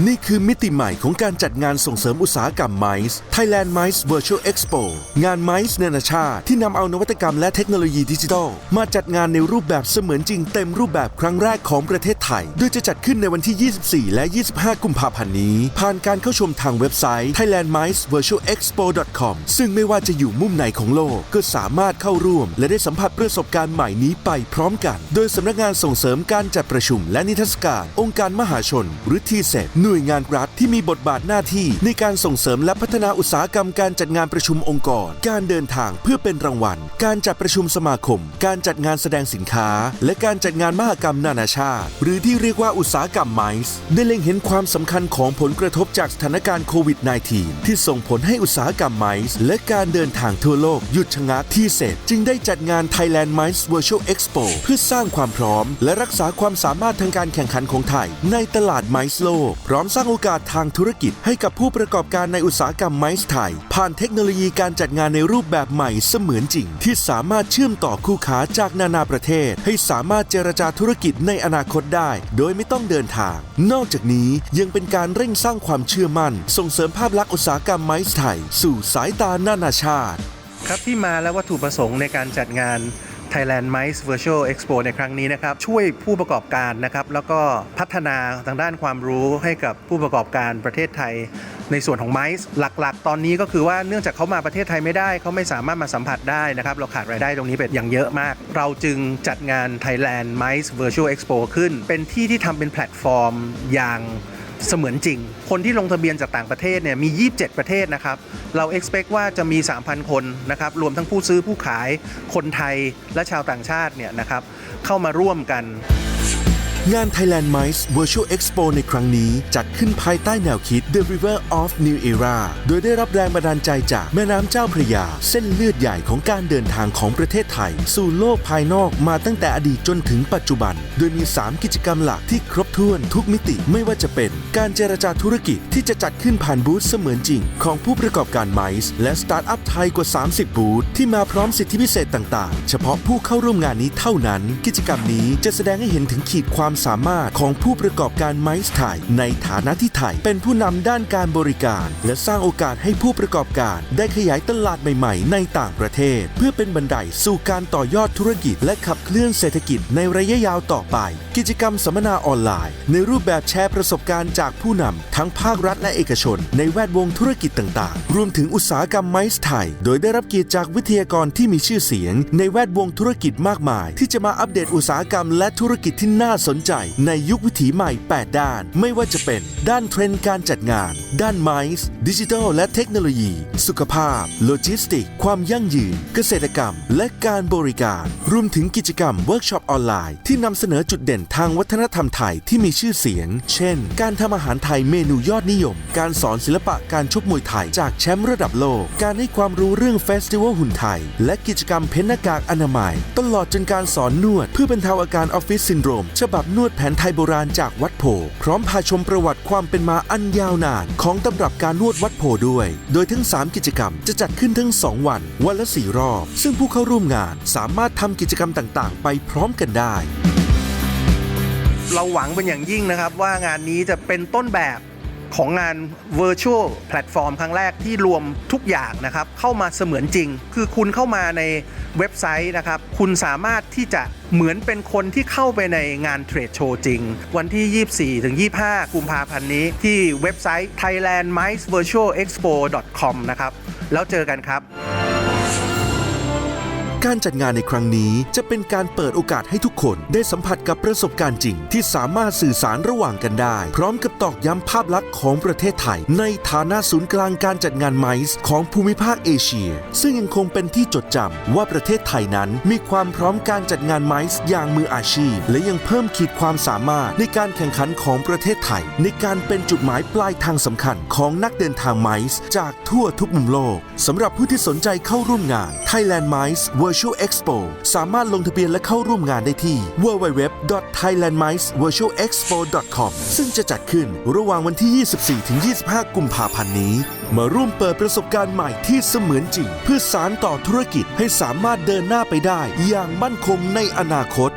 นี่คือมิติใหม่ของการจัดงานส่งเสริมอุตสาหกรรมไมซ์ Thailand Mice Virtual Expo งานไมซ์นานาชาติที่นำเอานวัตกรรมและเทคโนโลยีดิจิทัล มาจัดงานในรูปแบบเสมือนจริงเต็มรูปแบบครั้งแรกของประเทศไทย โดยจะจัดขึ้นในวันที่ 24 และ 25 กุมภาพันธ์นี้ ผ่านการเข้าชมทางเว็บไซต์ thailandmicevirtualexpo.com ซึ่งไม่ว่าจะอยู่มุมไหนของโลก ก็สามารถเข้าร่วม และได้สัมผัสประสบการณ์ใหม่นี้ไปพร้อมกัน โดยสำนักงานส่งเสริมการจัดประชุม และนิทรรศการองค์การมหาชน หรือทีเซหน่วยงานรัฐที่มีบทบาทหน้าที่ในการส่งเสริมและพัฒนาอุตสาหกรรมการจัดงานประชุมองค์กร การเดินทางเพื่อเป็นรางวัล การจัดประชุมสมาคม การจัดงานแสดงสินค้า และการจัดงานมหกรรมนานาชาติ หรือที่เรียกว่าอุตสาหกรรมไมซ์ได้เล็งเห็นความสำคัญของผลกระทบจากสถานการณ์โควิด -19 ที่ส่งผลให้อุตสาหกรรมไมซ์และการเดินทางทั่วโลกหยุดชะงักที่เสร็จ จึงได้จัดงาน Thailand Mice Virtual Expo เพื่อสร้างความพร้อม และรักษาความสามารถทางการแข่งขันของไทย ในตลาดไมซ์โลกร้อมสร้างโอกาสทางธุรกิจให้กับผู้ประกอบการในอุตสาหกรรมไมซ์ไทย ผ่านเทคโนโลยีการจัดงานในรูปแบบใหม่เสมือนจริง ที่สามารถเชื่อมต่อคู่ค้าจากนานาประเทศ ให้สามารถเจรจาธุรกิจในอนาคตได้ โดยไม่ต้องเดินทาง นอกจากนี้ยังเป็นการเร่งสร้างความเชื่อมั่น ส่งเสริมภาพลักษณ์อุตสาหกรรมไมซ์ไทย สู่สายตานานาชาติ ครับที่มาและวัตถุประสงค์ในการจัดงาน Thailand Mice Virtual Expo ในครั้งนี้นะครับ ช่วยผู้ประกอบการนะครับ แล้วก็พัฒนาทางด้านความรู้ให้กับผู้ประกอบการประเทศไทยในส่วนของไมซ์หลักๆ ตอนนี้ก็คือว่าเนื่องจากเขามาประเทศไทยไม่ได้ เขาไม่สามารถมาสัมผัสได้นะครับ เราขาดรายได้ตรงนี้เป็นอย่างเยอะมาก เราจึงจัดงาน Thailand Mice Virtual Expo ขึ้น เป็นที่ที่ทำเป็นแพลตฟอร์มอย่าง เสมือนจริง คนที่ลงทะเบียนจากต่างประเทศเนี่ยมี 27 ประเทศนะครับ เรา expect ว่าจะมี 3,000 คนนะครับ รวมทั้งผู้ซื้อผู้ขาย คนไทยและชาวต่างชาติเนี่ยนะครับ เข้ามาร่วมกัน งาน Thailand Mice Virtual Expo ในครั้งนี้ จัดขึ้นภายใต้แนวคิด The River of New Era โดยได้รับแรงบันดาลใจจากแม่น้ำเจ้าพระยา เส้นเลือดใหญ่ของการเดินทางของประเทศไทย สู่โลกภายนอกมาตั้งแต่อดีตจนถึงปัจจุบัน โดยมี 3 กิจกรรมหลักที่ครบถ้วนทุกมิติไม่ว่าจะเป็น การเจรจาธุรกิจที่จะจัดขึ้นผ่านบูธเสมือนจริง ของผู้ประกอบการไมซ์และสตาร์ทอัพไทยกว่า 30 บูธที่มาพร้อมสิทธิพิเศษต่าง ๆ เฉพาะผู้เข้าร่วมงานนี้เท่านั้น กิจกรรมนี้จะแสดงให้เห็นถึงขีดความความสามารถของผู้ประกอบการไมซ์ไทย ในฐานะที่ไทย เป็นผู้นำด้านการบริการ และสร้างโอกาสให้ผู้ประกอบการ ได้ขยายตลาดใหม่ๆ ในต่างประเทศ เพื่อเป็นบันไดสู่การต่อยอดธุรกิจ และขับเคลื่อนเศรษฐกิจในระยะยาวต่อไป กิจกรรมสัมมนาออนไลน์ ในรูปแบบแชร์ประสบการณ์จากผู้นำทั้งภาครัฐและเอกชน ในแวดวงธุรกิจต่างๆ รวมถึงอุตสาหกรรมไมซ์ไทย โดยได้รับเกียรติจากวิทยากรที่มีชื่อเสียง ในแวดวงธุรกิจมากมาย ที่จะมาอัปเดตอุตสาหกรรมและธุรกิจที่น่าสนใจในยุควิถีใหม่ 8 ด้าน ไม่ว่าจะเป็นด้านเทรนด์การจัดงาน ด้านไมซ์ดิจิทัลและเทคโนโลยี สุขภาพ โลจิสติก ความยั่งยืน เกษตรกรรม และการบริการ รวมถึงกิจกรรมเวิร์กช็อปออนไลน์ที่นำเสนอจุดเด่นทางวัฒนธรรมไทยที่มีชื่อเสียง เช่น การทำอาหารไทยเมนูยอดนิยม การสอนศิลปะการชกมวยไทยจากแชมป์ระดับโลก การให้ความรู้เรื่องเฟสติวัลหุ่นไทย และกิจกรรมเพ้นหน้ากากอนามัย ตลอดจนการสอนนวด เพื่อบรรเทาอาการออฟฟิศซินโดรมฉบับนวดแผนไทยโบราณจากวัดโพพร้อมพาชมประวัติความเป็นมาอันยาวนาน ของตำรับการนวดวัดโพด้วย โดยทั้ง 3 กิจกรรมจะจัดขึ้นทั้ง 2 วัน วันละ 4 รอบ ซึ่งผู้เข้าร่วมงานสามารถทำกิจกรรมต่างๆ ไปพร้อมกันได้ เราหวังเป็นอย่างยิ่งนะครับว่างานนี้จะเป็นต้นแบบ ของงาน Virtual Platform ครั้งแรกที่รวมทุกอย่างนะครับ เข้ามาเสมือนจริง คือคุณเข้ามาในเว็บไซต์นะครับ คุณสามารถที่จะเหมือนเป็นคนที่เข้าไปในงานเทรดโชว์จริง วันที่ 24 ถึง 25 กุมภาพันธ์นี้ ที่เว็บไซต์ thailandmicevirtualexpo.com นะครับ แล้วเจอกันครับ การจัดงานในครั้งนี้จะเป็นการเปิดโอกาสให้ทุกคนได้สัมผัสกับประสบการณ์จริง ที่สามารถสื่อสารระหว่างกันได้ พร้อมกับตอกย้ำภาพลักษณ์ของประเทศไทย ในฐานะศูนย์กลางการจัดงานไมซ์ของภูมิภาคเอเชีย ซึ่งยังคงเป็นที่จดจำว่าประเทศไทยนั้นมีความพร้อมการจัดงานไมซ์อย่างมืออาชีพ และยังเพิ่มขีดความสามารถในการแข่งขันของประเทศไทย ในการเป็นจุดหมายปลายทางสำคัญของนักเดินทางไมซ์จากทั่วทุกมุมโลกสำหรับผู้ที่สนใจเข้าร่วมงาน Thailand Mice Virtual Expo สามารถลงทะเบียนและเข้าร่วมงานได้ที่ www.thailandmicevirtualexpo.com ซึ่งจะจัดขึ้นระหว่างวันที่ 24-25 กุมภาพันธ์นี้ มาร่วมเปิดประสบการณ์ใหม่ที่เสมือนจริง เพื่อสารต่อธุรกิจให้สามารถเดินหน้าไปได้ อย่างมั่นคงในอนาคต